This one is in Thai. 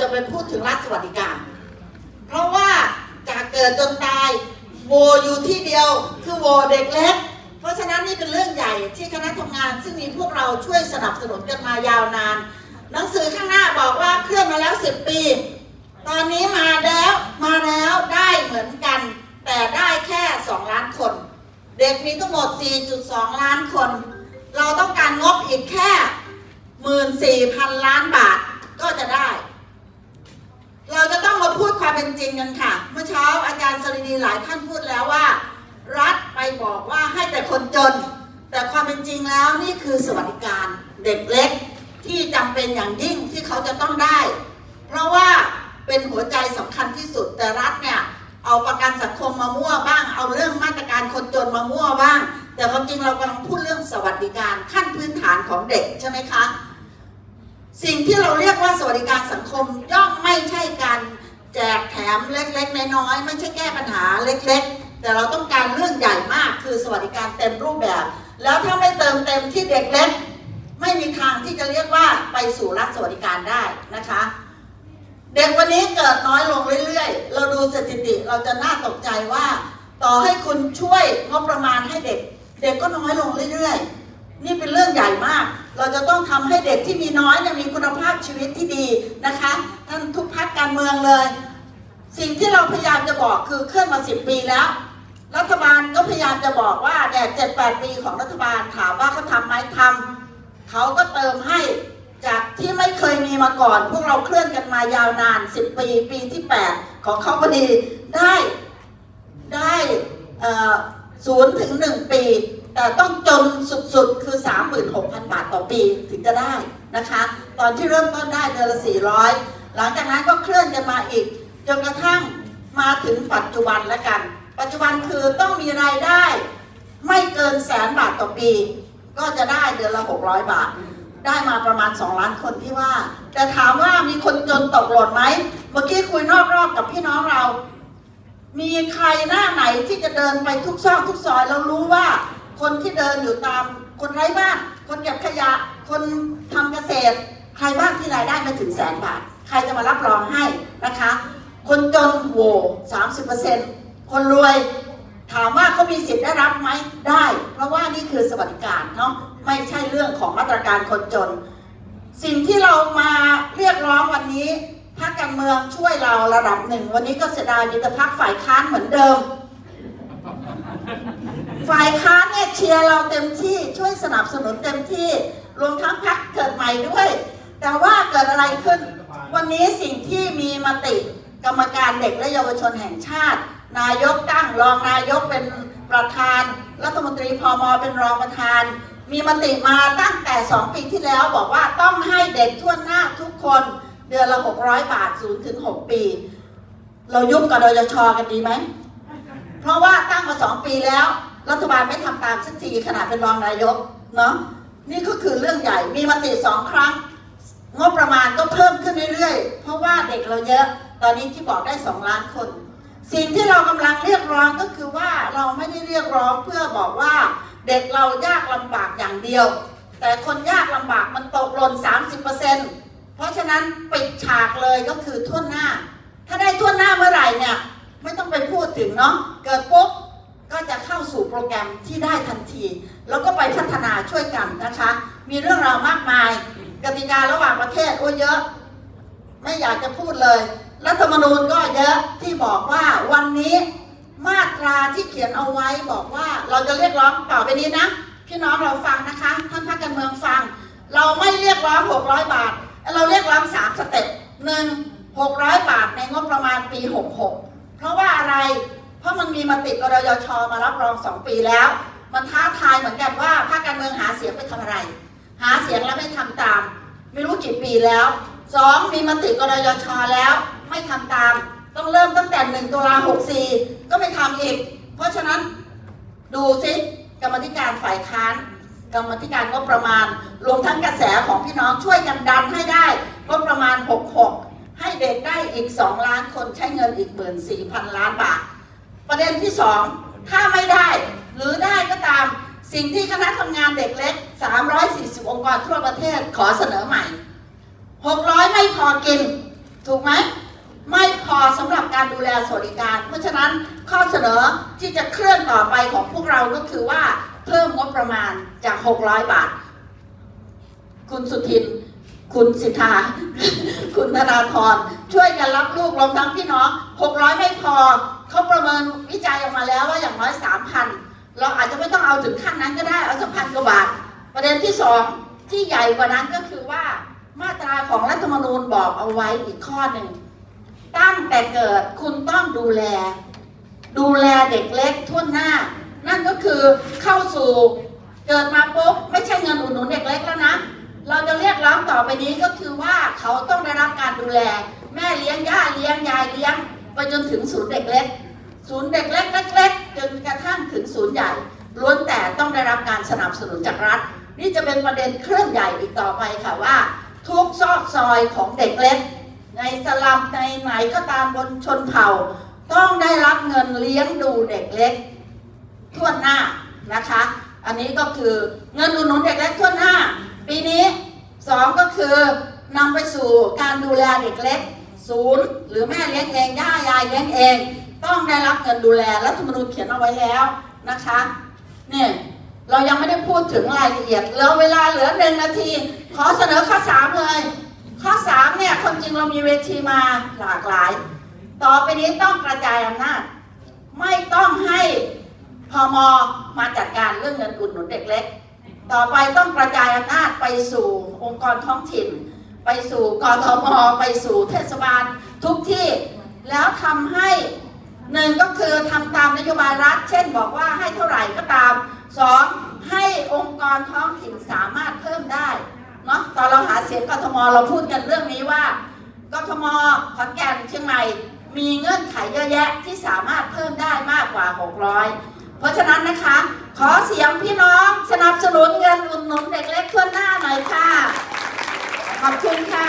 จะไปพูดถึงรัฐสวัสดิการ เพราะว่าจากเกิดจนตายโวอยู่ที่เดียวคือโวเด็กเล็ก เพราะฉะนั้นนี่เป็นเรื่องใหญ่ที่คณะทำงาน ซึ่งมีพวกเราช่วยสนับสนุนกันมายาวนาน หนังสือข้างหน้าบอกว่าเคลื่อนมาแล้ว 10 ปี ตอนนี้มาแล้วมาแล้วได้เหมือนกัน แต่ได้แค่ 2 ล้านคน เด็กมีทั้งหมด 4.2 ล้านคน เราต้องการงบอีกแค่ 14,000 ล้านบาทก็จะได้ เราจะต้องมา พูดความเป็นจริงกันค่ะ เมื่อเช้าอาจารย์สรินีหลายท่านพูดแล้วว่า รัฐไปบอกว่าให้แต่คนจน แต่ความเป็นจริงแล้วนี่คือสวัสดิการเด็กเล็กที่จำเป็นอย่างยิ่งที่เขาจะต้องได้ เพราะว่าเป็นหัวใจสำคัญที่สุดแต่รัฐเนี่ยเอาประกันสังคมมามั่วบ้าง เอาเรื่องมาตรการคนจนมามั่วบ้าง แต่ความจริงเรากำลังพูดเรื่องสวัสดิการขั้นพื้นฐานของเด็กใช่ไหมคะ สิ่งที่เราเรียกว่าสวัสดิการสังคมย่อมไม่ใช่การ แจกแถมเล็กๆน้อยๆไม่ใช่แก้ปัญหาเล็กๆ แต่เราต้องการเรื่องใหญ่มากคือสวัสดิการเต็มรูปแบบ แล้วถ้าไม่เติมเต็มที่เด็กเล็ก ไม่มีทางที่จะเรียกว่าไปสู่รัฐสวัสดิการได้นะคะเด็กวันนี้เกิดน้อยลงเรื่อยๆ เราดูสถิติเราจะน่าตกใจว่า ต่อให้คุณช่วยงบประมาณให้เด็ก เด็กก็น้อยลงเรื่อยๆ นี่เป็นเรื่องใหญ่มาก เราจะต้องทำให้เด็กที่มีน้อยเนี่ยมีคุณภาพชีวิตที่ดีนะคะท่านทุกพักการเมืองเลย สิ่งที่เราพยายามจะบอกคือเคลื่อนมาสิบปีแล้ว รัฐบาลก็พยายามจะบอกว่าเนี่ยเจ็ดแปดปีของรัฐบาลถามว่าเขาทำไหมทำเขาก็เติมให้จากที่ไม่เคยมีมาก่อน พวกเราเคลื่อนกันมายาวนาน 10 ปีปีที่ 8 ของเขาพอดีได้ได้ศูนย์ถึง 1 ปี แต่ต้องจนสุดๆ คือ 36,000 บาทต่อปีถึงจะได้นะคะ ตอนที่เริ่มต้นได้เดือนละ 400 หลังจากนั้นก็เคลื่อนกันมาอีก จนกระทั่งมาถึงปัจจุบันแล้วกัน ปัจจุบันคือต้องมีรายได้ไม่เกินแสนบาทต่อปี ก็จะได้เดือนละ 600 บาท ได้มาประมาณ 2 ล้านคนที่ว่า แต่ถามว่ามีคนจนตกหล่นไหม เมื่อกี้คุยนอกรอบกับพี่น้องเรา มีใครหน้าไหนที่จะเดินไปทุกซอกทุกซอยแล้วรู้ว่า คนที่เดินอยู่ตามคนไร้บ้าน คนเก็บขยะ คนทำเกษตร ใครบ้างที่รายได้ไม่ถึงแสนบาท ใครจะมารับรองให้นะคะ คนจนโหว30%คนรวยถามว่าเขามีสิทธิ์ได้รับไหมได้ เพราะว่านี่คือสวัสดิการเนาะไม่ใช่เรื่องของมาตรการคนจน สิ่งที่เรามาเรียกร้องวันนี้พรรคการเมืองช่วยเราระดับหนึ่ง วันนี้ก็เสียดายมีแต่พรรคฝ่ายค้านเหมือนเดิม ฝ่ายค้านเนี่ยเชียร์เราเต็มที่ช่วยสนับสนุนเต็มที่รวมทั้งพรรคเกิดใหม่ด้วย แต่ว่าเกิดอะไรขึ้น วันนี้สิ่งที่มีมติกรรมการเด็กและเยาวชนแห่งชาติ นายกตั้งรองนายกเป็นประธาน รัฐมนตรีพมเป็นรองประธาน มีมติมาตั้งแต่ 2 ปีที่แล้วบอกว่าต้องให้เด็กทั่วหน้าทุกคนเดือนละ 600 บาท0ถึง6ปี เรายุบกับดยชกันดีไหม เพราะว่าตั้งมาสองปีแล้ว รัฐบาลไม่ทำตามสักทีขนาดเป็นรองนายกเนาะนี่ก็คือเรื่องใหญ่มีมติสองครั้ง งบประมาณก็เพิ่มขึ้นเรื่อยๆ เพราะว่าเด็กเราเยอะตอนนี้ที่บอกได้สองล้านคน สิ่งที่เรากำลังเรียกร้องก็คือว่าเราไม่ได้เรียกร้องเพื่อบอกว่าเด็กเรายากลำบากอย่างเดียว แต่คนยากลำบากมันตกหล่น30%เพราะฉะนั้นปิดฉากเลยก็คือทั่วหน้า ถ้าได้ทั่วหน้าเมื่อไหร่เนี่ยไม่ต้องไปพูดถึงเนาะเกิดปุ๊บ ก็จะเข้าสู่โปรแกรมที่ได้ทันที แล้วก็ไปพัฒนาช่วยกันนะคะ มีเรื่องราวมากมายกติการะหว่างประเทศโอ้เยอะ ไม่อยากจะพูดเลยรัฐธรรมนูญก็เยอะที่บอกว่าวันนี้มาตราที่เขียนเอาไว้บอกว่าเราจะเรียกร้องต่อไปนี้นะพี่น้องเราฟังนะคะท่านพรรคการเมืองฟัง เราไม่เรียกร้อง 600 บาท เราเรียกร้องสามสเต็ปหนึ่ง600 บาทในงบประมาณปี 66 เพราะว่าอะไร มีมติกรยชมารับรองสองปีแล้ว มันท้าทายเหมือนกันว่าภาคการเมืองหาเสียงไปทำอะไร หาเสียงแล้วไม่ทำตาม ไม่รู้กี่ปีแล้วสองมีมติกรยชแล้วไม่ทำตาม ต้องเริ่มตั้งแต่หนึ่งตุลาหกสี่ก็ไม่ทำอีก เพราะฉะนั้นดูสิกรรมธิการฝ่ายค้านกรรมธิการงบประมาณ รวมทั้งกระแสของพี่น้องช่วยกันดันให้ได้งบประมาณ 66 ให้เด็กได้อีก 2 ล้านคนใช้เงินอีก 14,000 ล้านบาท ประเด็นที่2ถ้าไม่ได้หรือได้ก็ตามสิ่งที่คณะทำงานเด็กเล็ก 340 องค์กรทั่วประเทศขอเสนอใหม่ 600 ไม่พอกิน ถูกไหม ไม่พอสำหรับการดูแลสวัสดิการ เพราะฉะนั้นข้อเสนอที่จะเคลื่อนต่อไปของพวกเราก็คือว่าเพิ่มงบประมาณจาก 600 บาท คุณสุทิน คุณสิทธา คุณธนาธรช่วยกันรับลูกรวมทั้งพี่น้อง 600 ไม่พอ เขาประเมินวิจัยออกมาแล้วว่าอย่างน้อย3,000เราอาจจะไม่ต้องเอาถึงขั้นนั้นก็ได้เอาสักพันกว่าบาท ประเด็นที่สองที่ใหญ่กว่านั้นก็คือว่ามาตราของรัฐธรรมนูญบอกเอาไว้อีกข้อหนึ่งตั้งแต่เกิดคุณต้องดูแล ดูแลเด็กเล็กทั่วหน้า นั่นก็คือเข้าสู่เกิดมาปุ๊บไม่ใช่เงินอุดหนุนเด็กเล็กแล้วนะเราจะเรียกร้องต่อไปนี้ก็คือว่าเขาต้องได้รับการดูแล แม่เลี้ยงย่าเลี้ยงยายเลี้ยง ไปจนถึงศูนย์เด็กเล็ก ศูนย์เด็กเล็กเล็กๆจนกระทั่งถึงศูนย์ใหญ่ ล้วนแต่ต้องได้รับการสนับสนุนจากรัฐ นี่จะเป็นประเด็นเครื่องใหญ่อีกต่อไปค่ะว่า ทุกซอกซอยของเด็กเล็ก ในสลัมในไหนก็ตามบนชนเผ่า ต้องได้รับเงินเลี้ยงดูเด็กเล็กทั่วหน้านะคะ อันนี้ก็คือเงินอุดหนุนเด็กเล็กทั่วหน้า ปีนี้สองก็คือนำไปสู่การดูแลเด็กเล็ก ศูนย์ หรือแม่เลี้ยงเองย่ายายเลี้ยงเอง ต้องได้รับเงินดูแลรัฐธรรมนูญเขียนเอาไว้แล้วนะคะเนี่ยเรายังไม่ได้พูดถึงรายละเอียดเหลือเวลาเหลือหนึ่งนาที ขอเสนอข้อสามเลย ข้อสามเนี่ยคนจริงเรามีเวทีมาหลากหลาย ต่อไปนี้ต้องกระจายอำนาจ ไม่ต้องให้พมมาจัดการเรื่องเงินอุดหนุนเด็กเล็ก ต่อไปต้องกระจายอำนาจไปสู่องค์กรท้องถิ่น ไปสู่กทมไปสู่เทศบาลทุกที่ แล้วทำให้ หนึ่งก็คือทำตามนโยบายรัฐ เช่นบอกว่าให้เท่าไหร่ก็ตามสองให้องค์กรท้องถิ่นสามารถเพิ่มได้เนาะตอนเราหาเสียงกทมเราพูดกันเรื่องนี้ว่ากทมขอนแก่นเชียงใหม่ มีเงื่อนไขเยอะแยะที่สามารถเพิ่มได้มากกว่า 600 เพราะฉะนั้นนะคะ ขอเสียงพี่น้องสนับสนุนเงินอุดหนุนเด็กเล็กทั่วหน้าหน่อยค่ะ ขอบคุณค่ะ